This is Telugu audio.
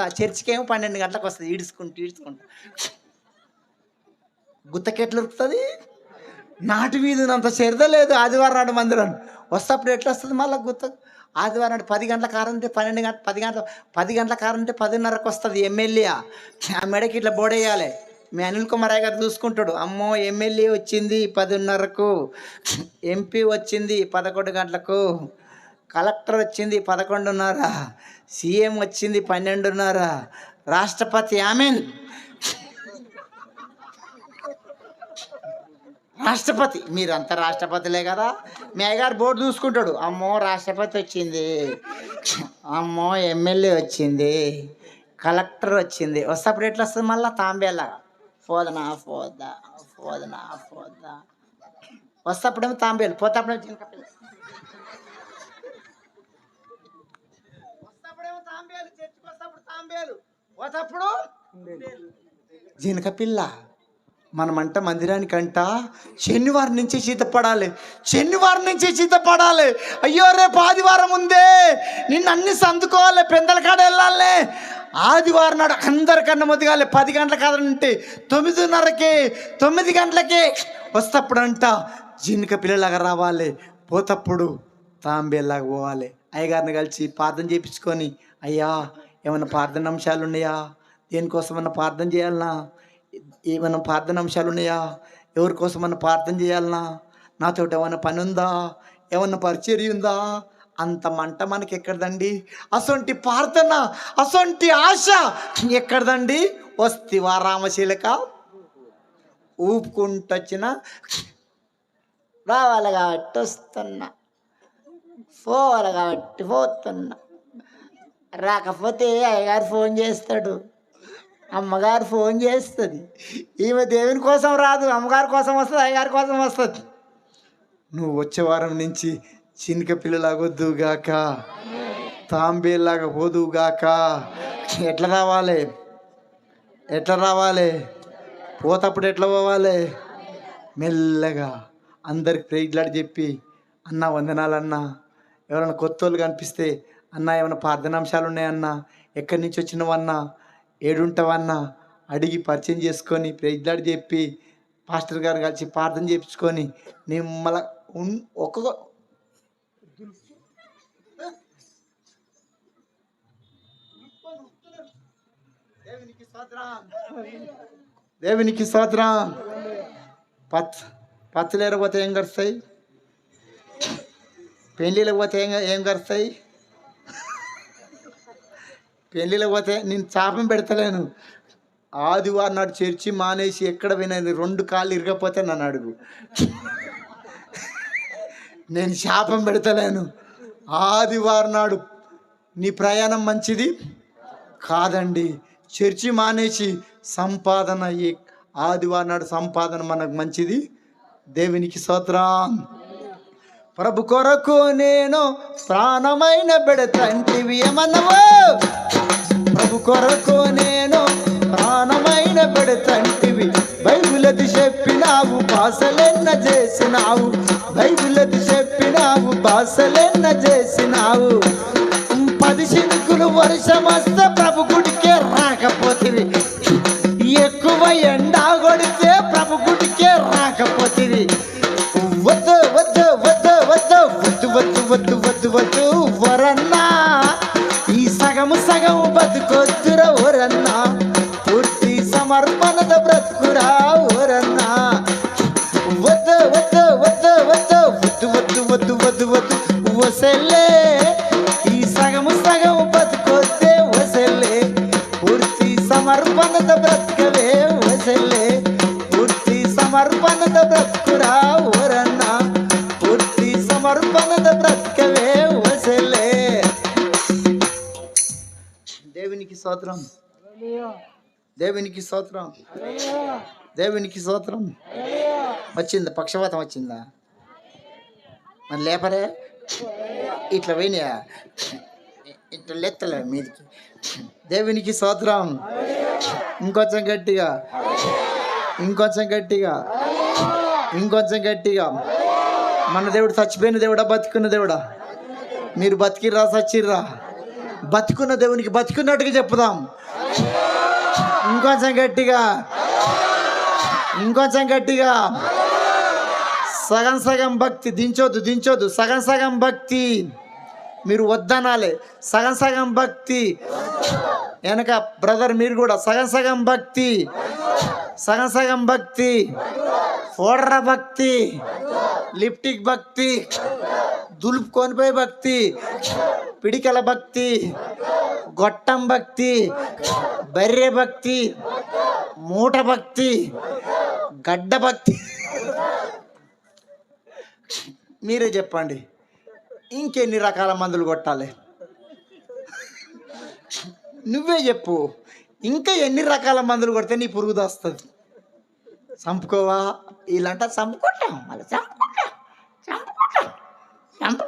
చర్చికి ఏమో పన్నెండు గంటలకు వస్తుంది ఈడ్చుకుంటూ ఈడ్చుకుంటూ. గుత్తకెట్లు ఉరుకుతుంది నాటు వీధినంత చెరద లేదు ఆదివారం నాడు మందిరం. వస్తప్పుడు ఎట్లా వస్తుంది మళ్ళీ గుత్త? ఆదివారం నాడు పది గంటల కారంటే పన్నెండు గంట పది గంటల పది గంటల కారంటే పదిన్నరకు వస్తుంది ఎమ్మెల్యే. ఆ మెడకి ఇట్లా బోడేయాలి. మీ అనిల్ కుమార్ గారు చూసుకుంటాడు. అమ్మో ఎమ్మెల్యే వచ్చింది పదిన్నరకు. ఎంపీ వచ్చింది పదకొండు గంటలకు. కలెక్టర్ వచ్చింది పదకొండున్నర సీఎం వచ్చింది పన్నెండున్నర రాష్ట్రపతి ఆమెన్. రాష్ట్రపతి మీరంతా రాష్ట్రపతిలే కదా? మేఘార్ బోర్డు చూసుకుంటాడు. అమ్మో రాష్ట్రపతి వచ్చింది. అమ్మో ఎమ్మెల్యే వచ్చింది. కలెక్టర్ వచ్చింది. వస్తప్పుడు ఎట్లా వస్తుంది మళ్ళీ? తాంబేలాగా పోదనా పోదా పోదనా పోదా. వస్తప్పుడేమో తాంబేలు. పోతప్పుడేమో చిన్న వస్తప్పుడేమో తాంబేలు చర్చికి వస్తప్పుడు తాంబేలు పోతప్పుడు జినక పిల్ల మనమంట మందిరానికంట శనివారం నుంచి సిద్ధపడాలి శనివారం నుంచి సిద్ధపడాలి అయ్యో రేపు ఆదివారం ఉందే. నిన్ను అన్ని సందుకోవాలి పెందల కాడ వెళ్ళాలి. ఆదివారం నాడు అందరికన్నా మొదగాలి పది గంటల కాదంటే తొమ్మిదిన్నరకి తొమ్మిది గంటలకి వస్తప్పుడంట జినక పిల్లలాగా రావాలి. పోతప్పుడు తాంబేలాగా పోవాలి. అయ్యగారిని కలిసి ప్రార్థన చేయించుకొని అయ్యా ఏమైనా ప్రార్థన అంశాలు ఉన్నాయా దేనికోసమన్నా ప్రార్థన చేయాలనా? ఏమైనా ప్రార్థన అంశాలు ఉన్నాయా ఎవరి కోసమన్నా ప్రార్థన చేయాలనా? నాతో ఏమైనా పని ఉందా ఏమన్నా పరిచర్య ఉందా అంత మంట మనకి ఎక్కడదండి అసొంటి ప్రార్థన అసొంటి ఆశ ఎక్కడదండి? వస్తివా రామశీలక? ఊపుకుంటొచ్చిన రావాలి కాబట్టి వస్తున్నా. పోవాలి కాబట్టి పోతున్నా. రాకపోతే అయ్యగారు ఫోన్ చేస్తాడు. అమ్మగారు ఫోన్ చేస్తుంది. ఈమె దేవుని కోసం రాదు అమ్మగారి కోసం వస్తుంది అయ్యగారి కోసం వస్తుంది. నువ్వు వచ్చే వారం నుంచి చినిక పిల్లలాగొద్దుగాక తాంబేలాగా పోదుగాక ఎట్లా రావాలి? ఎట్లా రావాలి? పోతప్పుడు ఎట్లా పోవాలి? మెల్లగా అందరికి ప్రేగ్లాడి చెప్పి అన్న వందనాలన్నా ఎవరైనా కొత్త వాళ్ళు కనిపిస్తే అన్న ఏమైనా ప్రార్థనాంశాలు ఉన్నాయన్నా? ఎక్కడి నుంచి వచ్చినవన్నా? ఏడుంటావన్నా? అడిగి పరిచయం చేసుకొని ప్రేజ్లాడి చెప్పి పాస్టర్ గారు కలిసి ప్రార్థన చేయించుకొని నిమ్మల ఉన్ ఒక్కొక్క దేవునికి స్తోత్రం. పచ్చ పచ్చలేరు పోతే ఏం గడుస్తాయి పెళ్ళిళ్ళకి పోతే ఏం ఏం గడుస్తాయి పెళ్ళిళ్ళకి పోతే నేను చాపం పెడతలేను. ఆదివారం నాడు చర్చి మానేసి ఎక్కడ పోయినది రెండు కాళ్ళు ఇరగపోతే నన్ను అడుగు. నేను శాపం పెడతలేను. ఆదివారం నాడు నీ ప్రయాణం మంచిది? కాదండి. చర్చి మానేసి సంపాదన ఆదివారం నాడు సంపాదన మనకు మంచిది? దేవునికి సోత్రం ప్రభు కొరకు నేను ప్రాణమైన పెడతంటివి ఏమన్నావు? ప్రభు కొరకు నేను ప్రాణమైన పెడతంటివి బైబిలది చెప్పినావు భాషలెన్న చేసినావు. బైబిలది చెప్పినావు భాషలెన్న చేసినావు. పది శింకులు వర్షం ప్రభు గుడికే వద్దు వద్దు వద్దు వరన్నా ఈ సగము సగము బతుకొద్దురా వరన్నా పూర్తి సమర్పణత బ్రతుకురా వరన్నా వద్దు వద్దు వద్దు వద్దు వద్దు వద్దు వద్దు వద్దు వద్దు వసలే దేవునికి స్తోత్రం. దేవునికి స్తోత్రం. దేవునికి స్తోత్రం. వచ్చిందా? పక్షపాతం వచ్చిందా? మరి లేపరే? ఇట్లా పోయినాయా? ఇట్లా లెత్తలే మీదికి. దేవునికి స్తోత్రం. ఇంకొంచెం గట్టిగా. ఇంకొంచెం గట్టిగా. ఇంకొంచెం గట్టిగా. మన దేవుడు చచ్చిపోయిన దేవుడా? బతికున్న దేవుడా? మీరు బతికిర్రా చచ్చిర్రా? బతికున్న దేవునికి బతికున్నట్టుగా చెప్పుదాం. ఇంకొంచెం గట్టిగా. ఇంకొంచెం గట్టిగా. సగం సగం భక్తి దించొద్దు దించొద్దు. సగం సగం భక్తి. మీరు వద్దనాలే. సగం సగం భక్తి. వెనక బ్రదర్ మీరు కూడా సగం సగం భక్తి. సగం సగం భక్తి. ఫోడ్ర భక్తి. లిప్టిక్ భక్తి. దులుపుకొనిపోయి భక్తి. పిడికల భక్తి. గొట్టం భక్తి. బర్రె భక్తి. మూట భక్తి. గడ్డ భక్తి. మీరే చెప్పండి. ఇంకెన్ని రకాల మందులు కొట్టాలి? నువ్వే చెప్పు. ఇంకా ఎన్ని రకాల మందులు కొడితే నీ పురుగు దస్తుంది? చంపుకోవా? వీళ్ళంట చంపుకుంటాం మళ్ళీ చంపుకుంటాం చంపుకుంటాం చంపు